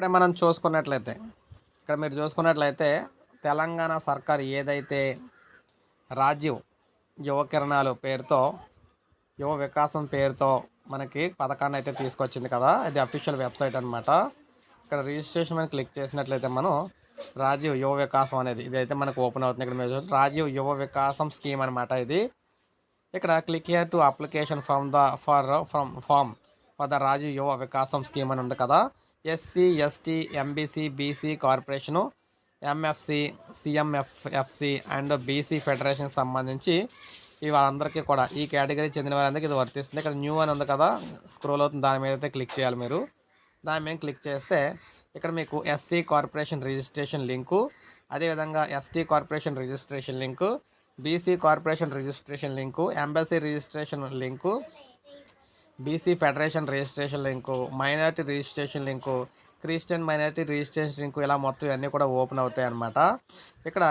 ఇప్పుడే మనం చూసుకున్నట్లయితే ఇక్కడ మీరు చూసుకున్నట్లయితే తెలంగాణ సర్కార్ ఏదైతే రాజీవ్ యువ కిరణాలు పేరుతో యువ వికాసం పేరుతో మనకి పథకాన్ని అయితే తీసుకొచ్చింది కదా ఇది అఫీషియల్ వెబ్సైట్ అనమాట ఇక్కడ రిజిస్ట్రేషన్ మనం క్లిక్ చేసినట్లయితే మనం రాజీవ్ యువ వికాసం అనేది ఇది అయితే మనకు ఓపెన్ అవుతుంది. ఇక్కడ మీరు రాజీవ్ యువ వికాసం స్కీమ్ అనమాట ఇది. ఇక్కడ click here to application from the for from form for the Rajiv Yuva Vikasam scheme అని ఉంది కదా. SC ST MBC BC corporation MFC CMFFC and BC ఫెడరేషన్కి సంబంధించి ఈ వాళ్ళందరికీ కూడా ఈ కేటగిరీ చెందిన వారందరికీ ఇది వర్తిస్తుంది. ఇక్కడ న్యూ అని ఉంది కదా స్క్రోల్ అవుతుంది దాని మీద అయితే క్లిక్ చేయాలి మీరు. దాని మీద క్లిక్ చేస్తే ఇక్కడ మీకు ఎస్సీ కార్పొరేషన్ రిజిస్ట్రేషన్ లింకు అదేవిధంగా ST corporation registration link BC corporation registration link MBC registration link BC federation registration link minority registration link Christian minority registration link ఇలా మొత్తం ఇవన్నీ కూడా ఓపెన్ అవుతాయి అన్నమాట. ఇక్కడ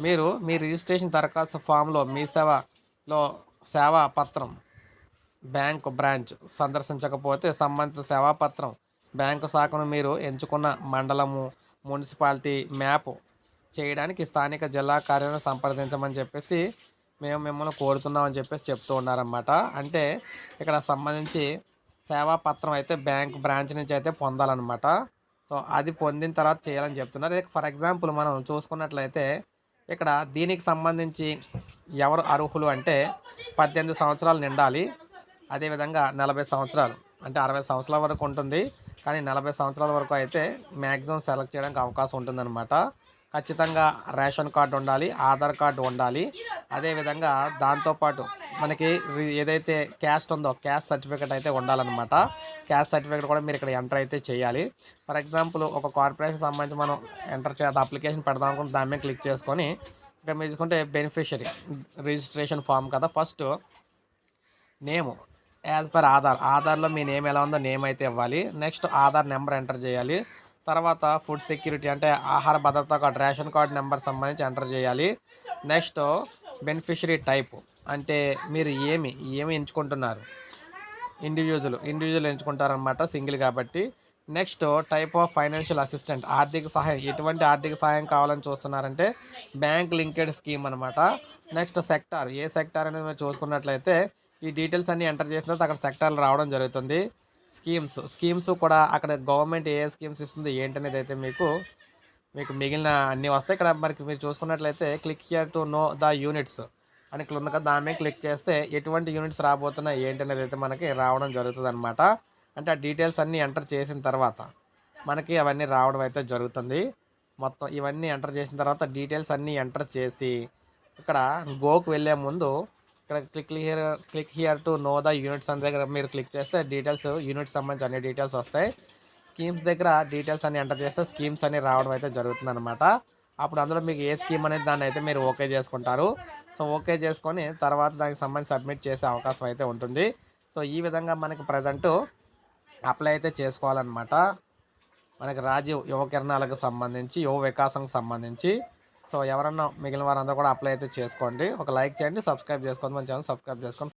మీరు మీ రిజిస్ట్రేషన్ దరఖాస్తు ఫామ్లో మీ సేవలో సేవా పత్రం బ్యాంకు బ్రాంచ్ సందర్శించకపోతే సంబంధిత సేవా పత్రం బ్యాంకు శాఖను మీరు ఎంచుకున్న మండలము మున్సిపాలిటీ మ్యాప్ చేయడానికి స్థానిక జిల్లా కార్యాలయం సంప్రదించమని చెప్పేసి మేము మిమ్మల్ని కోరుతున్నామని చెప్పేసి చెప్తూ ఉన్నారన్నమాట. అంటే ఇక్కడ సంబంధించి సేవా పత్రం అయితే బ్యాంక్ బ్రాంచ్ నుంచి అయితే పొందాలన్నమాట. సో అది పొందిన తర్వాత చేయాలని చెప్తున్నారు. ఫర్ ఎగ్జాంపుల్ మనం చూసుకున్నట్లయితే ఇక్కడ దీనికి సంబంధించి ఎవరు అర్హులు అంటే పద్దెనిమిది సంవత్సరాలు నిండాలి. అదేవిధంగా నలభై సంవత్సరాలు అంటే అరవై సంవత్సరాల వరకు ఉంటుంది. కానీ నలభై సంవత్సరాల వరకు అయితే మ్యాక్సిమం సెలెక్ట్ చేయడానికి అవకాశం ఉంటుందన్నమాట. ఖచ్చితంగా రేషన్ కార్డు ఉండాలి ఆధార్ కార్డు ఉండాలి. అదేవిధంగా దాంతోపాటు మనకి ఏదైతే క్యాస్ట్ ఉందో క్యాస్ట్ సర్టిఫికేట్ అయితే ఉండాలన్నమాట. క్యాస్ట్ సర్టిఫికేట్ కూడా మీరు ఇక్కడ ఎంటర్ అయితే చేయాలి. ఫర్ ఎగ్జాంపుల్ ఒక కార్పొరేషన్ సంబంధించి మనం ఎంటర్ చేయాలి అప్లికేషన్ పెడదాం అనుకుంటే దాని మీద క్లిక్ చేసుకొని ఇక్కడ మీరు చూసుకుంటే బెనిఫిషరీ రిజిస్ట్రేషన్ ఫామ్ కదా. First name as per Aadhaar. ఆధార్లో మీ నేమ్ ఎలా ఉందో నేమ్ అయితే ఇవ్వాలి. నెక్స్ట్ ఆధార్ నెంబర్ ఎంటర్ చేయాలి. తర్వాత ఫుడ్ సెక్యూరిటీ అంటే ఆహార భద్రత కార్డు రేషన్ కార్డు నెంబర్ సంబంధించి ఎంటర్ చేయాలి. నెక్స్ట్ బెనిఫిషరీ టైప్ అంటే మీరు ఏమి ఏమి ఎంచుకుంటున్నారు? ఇండివిజువల్ ఇండివిజువల్ ఎంచుకుంటారనమాట సింగిల్ కాబట్టి. Next type of financial assistant ఆర్థిక సహాయం ఎటువంటి ఆర్థిక సహాయం కావాలని చూస్తున్నారంటే బ్యాంక్ లింకెడ్ స్కీమ్ అనమాట నెక్స్ట్ సెక్టార్ ఏ సెక్టార్ అనేది మీరు చూసుకున్నట్లయితే ఈ డీటెయిల్స్ అన్నీ ఎంటర్ చేసిన తర్వాత అక్కడ సెక్టార్లు రావడం జరుగుతుంది. స్కీమ్స్ స్కీమ్స్ కూడా అక్కడ గవర్నమెంట్ ఏ స్కీమ్స్ ఇస్తుంది ఏంటనేది అయితే మీకు మీకు మిగిలిన అన్నీ వస్తాయి. ఇక్కడ మనకి మీరు చూసుకున్నట్లయితే click here to know the units అని ఇక్కడ ఉంది కదా దాని మీద క్లిక్ చేస్తే ఎటువంటి యూనిట్స్ రాబోతున్నాయి ఏంటనేది అయితే మనకి రావడం జరుగుతుంది అనమాట అంటే ఆ డీటెయిల్స్ అన్నీ ఎంటర్ చేసిన తర్వాత మనకి అవన్నీ రావడం అయితే జరుగుతుంది. మొత్తం ఇవన్నీ ఎంటర్ చేసిన తర్వాత డీటెయిల్స్ అన్నీ ఎంటర్ చేసి ఇక్కడ గోకు వెళ్ళే ముందు ఇక్కడ click here click here to know the units అని దగ్గర మీరు క్లిక్ చేస్తే డీటెయిల్స్ యూనిట్స్ సంబంధించి అన్ని డీటెయిల్స్ వస్తాయి. స్కీమ్స్ దగ్గర డీటెయిల్స్ అన్ని ఎంటర్ చేస్తే స్కీమ్స్ అన్ని రావడం అయితే జరుగుతుంది అనమాట అప్పుడు అందులో మీకు ఏ స్కీమ్ అనేది దాన్ని అయితే మీరు ఓకే చేసుకుంటారు. సో ఓకే చేసుకొని తర్వాత దానికి సంబంధించి సబ్మిట్ చేసే అవకాశం అయితే ఉంటుంది. సో ఈ విధంగా మనకి ప్రజెంట్ అప్లై అయితే చేసుకోవాలన్నమాట. మనకి రాజీవ్ యువ కిరణాలకు సంబంధించి యువ వికాసంకి సంబంధించి సో ఎవరన్నా మిగిలిన వారందరూ కూడా అప్లై అయితే చేసుకోండి. ఒక లైక్ చేయండి సబ్స్క్రైబ్ చేసుకోండి మన ఛానల్ సబ్స్క్రైబ్ చేసుకోండి.